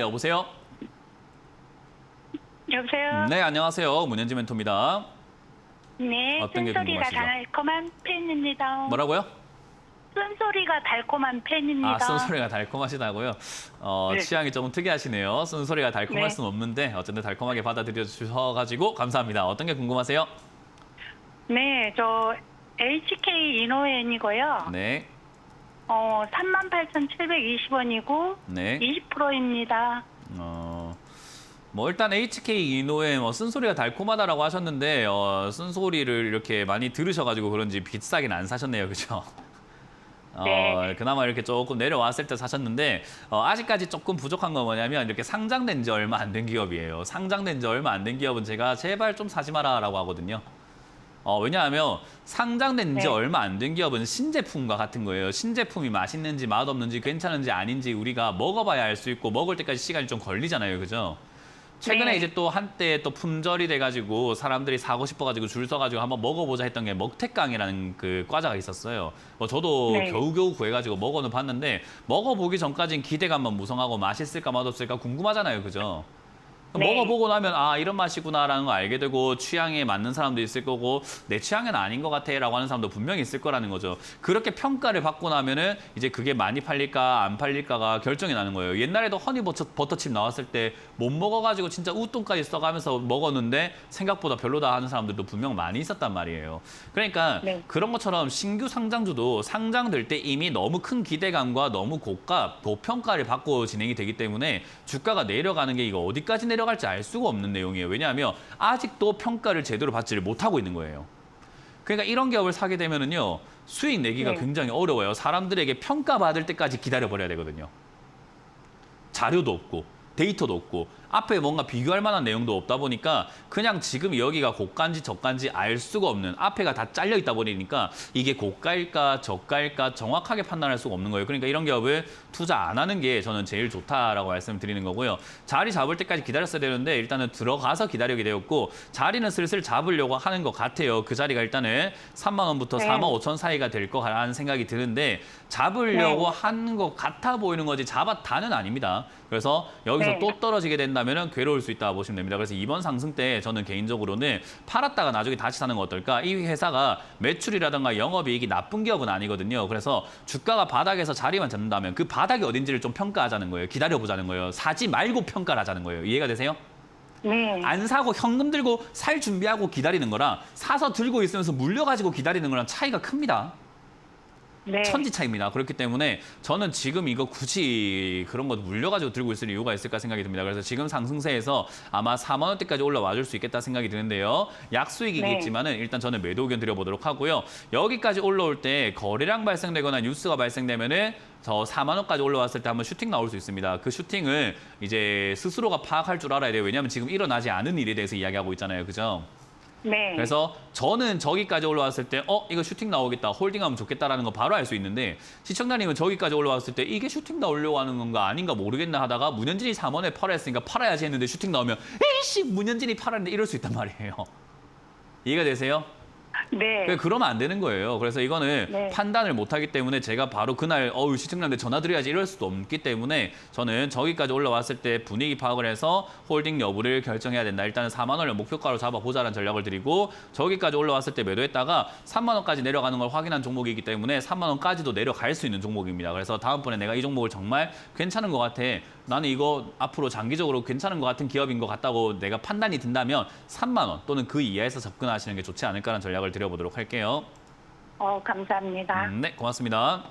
여보세요? 여보세요? 네, 안녕하세요. 문현지 멘토입니다. 네, 어떤 게 쓴소리가 궁금하시죠? 달콤한 팬입니다. 뭐라고요? 쓴소리가 달콤한 팬입니다. 아, 쓴소리가 달콤하시다고요? 어, 네. 취향이 조금 특이하시네요. 쓴소리가 달콤할 네. 수는 없는데 어쨌든 달콤하게 받아들여 주셔가지고 감사합니다. 어떤 게 궁금하세요? 네, 저 HK 이노엔이고요. 네, 어, 38,720원이고 네. 20%입니다. 어, 뭐 일단 HK 이노의 뭐 쓴소리가 달콤하다라고 하셨는데 어, 쓴소리를 이렇게 많이 들으셔가지고 그런지 비싸긴 안 사셨네요, 그죠? 어, 네. 그나마 이렇게 조금 내려왔을 때 사셨는데 어, 아직까지 조금 부족한 건 뭐냐면 이렇게 상장된 지 얼마 안 된 기업이에요. 상장된 지 얼마 안 된 기업은 제가 제발 좀 사지 마라라고 하거든요. 어, 왜냐하면 상장된 지 네. 얼마 안 된 기업은 신제품과 같은 거예요. 신제품이 맛있는지 맛없는지 괜찮은지 아닌지 우리가 먹어봐야 알 수 있고 먹을 때까지 시간이 좀 걸리잖아요. 그죠? 최근에 네. 이제 또 한때 또 품절이 돼가지고 사람들이 사고 싶어가지고 줄 서가지고 한번 먹어보자 했던 게 먹태깡이라는 그 과자가 있었어요. 뭐 저도 네. 겨우겨우 구해가지고 먹어는 봤는데 먹어보기 전까지는 기대감만 무성하고 맛있을까 맛없을까 궁금하잖아요. 그죠? 네. 먹어보고 나면 아 이런 맛이구나라는 거 알게 되고 취향에 맞는 사람도 있을 거고 내 취향은 아닌 것 같아라고 하는 사람도 분명히 있을 거라는 거죠. 그렇게 평가를 받고 나면은 이제 그게 많이 팔릴까 안 팔릴까가 결정이 나는 거예요. 옛날에도 허니 버터, 버터칩 나왔을 때 못 먹어가지고 진짜 우뚱까지 써가면서 먹었는데 생각보다 별로다 하는 사람들도 분명 많이 있었단 말이에요. 그러니까 네. 그런 것처럼 신규 상장주도 상장될 때 이미 너무 큰 기대감과 너무 고가 고평가를 받고 진행이 되기 때문에 주가가 내려가는 게 이거 어디까지 내 려갈지 알 수가 없는 내용이에요. 왜냐하면 아직도 평가를 제대로 받지를 못하고 있는 거예요. 그러니까 이런 기업을 사게 되면은요 수익 내기가 네. 굉장히 어려워요. 사람들에게 평가받을 때까지 기다려 버려야 되거든요. 자료도 없고 데이터도 없고 앞에 뭔가 비교할 만한 내용도 없다 보니까 그냥 지금 여기가 고가인지 저가인지 알 수가 없는 앞에가 다 잘려 있다 보니까 이게 고가일까 저가일까 정확하게 판단할 수가 없는 거예요. 그러니까 이런 기업을 투자 안 하는 게 저는 제일 좋다라고 말씀드리는 거고요. 자리 잡을 때까지 기다렸어야 되는데 일단은 들어가서 기다리게 되었고 자리는 슬슬 잡으려고 하는 것 같아요. 그 자리가 일단은 3만 원부터 네. 4만 5천 사이가 될 거라는 생각이 드는데 잡으려고 네. 하는 것 같아 보이는 거지 잡았다는 아닙니다. 그래서 여기서 네. 또 떨어지게 된다면 괴로울 수 있다 보시면 됩니다. 그래서 이번 상승 때 저는 개인적으로는 팔았다가 나중에 다시 사는 거 어떨까? 이 회사가 매출이라든가 영업이익이 나쁜 기업은 아니거든요. 그래서 주가가 바닥에서 자리만 잡는다면 그 바닥이 어딘지를 좀 평가하자는 거예요. 기다려보자는 거예요. 사지 말고 평가를 하자는 거예요. 이해가 되세요? 네. 안 사고 현금 들고 살 준비하고 기다리는 거랑 사서 들고 있으면서 물려가지고 기다리는 거랑 차이가 큽니다. 네. 천지 차이입니다. 그렇기 때문에 저는 지금 이거 굳이 그런 거 물려가지고 들고 있을 이유가 있을까 생각이 듭니다. 그래서 지금 상승세에서 아마 4만 원대까지 올라와 줄 수 있겠다 생각이 드는데요. 약수익이겠지만은 일단 저는 매도 의견 드려보도록 하고요. 여기까지 올라올 때 거래량 발생되거나 뉴스가 발생되면은 저 4만 원까지 올라왔을 때 한번 슈팅 나올 수 있습니다. 그 슈팅을 이제 스스로가 파악할 줄 알아야 돼요. 왜냐하면 지금 일어나지 않은 일에 대해서 이야기하고 있잖아요. 그죠? 네. 그래서 저는 저기까지 올라왔을 때, 어, 이거 슈팅 나오겠다, 홀딩하면 좋겠다라는 거 바로 알 수 있는데, 시청자님은 저기까지 올라왔을 때, 이게 슈팅 나오려고 하는 건가 아닌가 모르겠나 하다가, 문현진이 3원에 팔아 했으니까 팔아야지 했는데 슈팅 나오면, 에이씨, 문현진이 팔았는데 이럴 수 있단 말이에요. 이해가 되세요? 네. 그러니까 그러면 안 되는 거예요. 그래서 이거는 네. 판단을 못하기 때문에 제가 바로 그날 어우 시청자한테 전화드려야지 이럴 수도 없기 때문에 저는 저기까지 올라왔을 때 분위기 파악을 해서 홀딩 여부를 결정해야 된다. 일단은 4만 원을 목표가로 잡아보자라는 전략을 드리고 저기까지 올라왔을 때 매도했다가 3만 원까지 내려가는 걸 확인한 종목이기 때문에 3만 원까지도 내려갈 수 있는 종목입니다. 그래서 다음번에 내가 이 종목을 정말 괜찮은 것 같아. 나는 이거 앞으로 장기적으로 괜찮은 것 같은 기업인 것 같다고 내가 판단이 든다면 3만 원 또는 그 이하에서 접근하시는 게 좋지 않을까라는 전략을 드려보도록 할게요. 어, 감사합니다. 음, 네, 고맙습니다.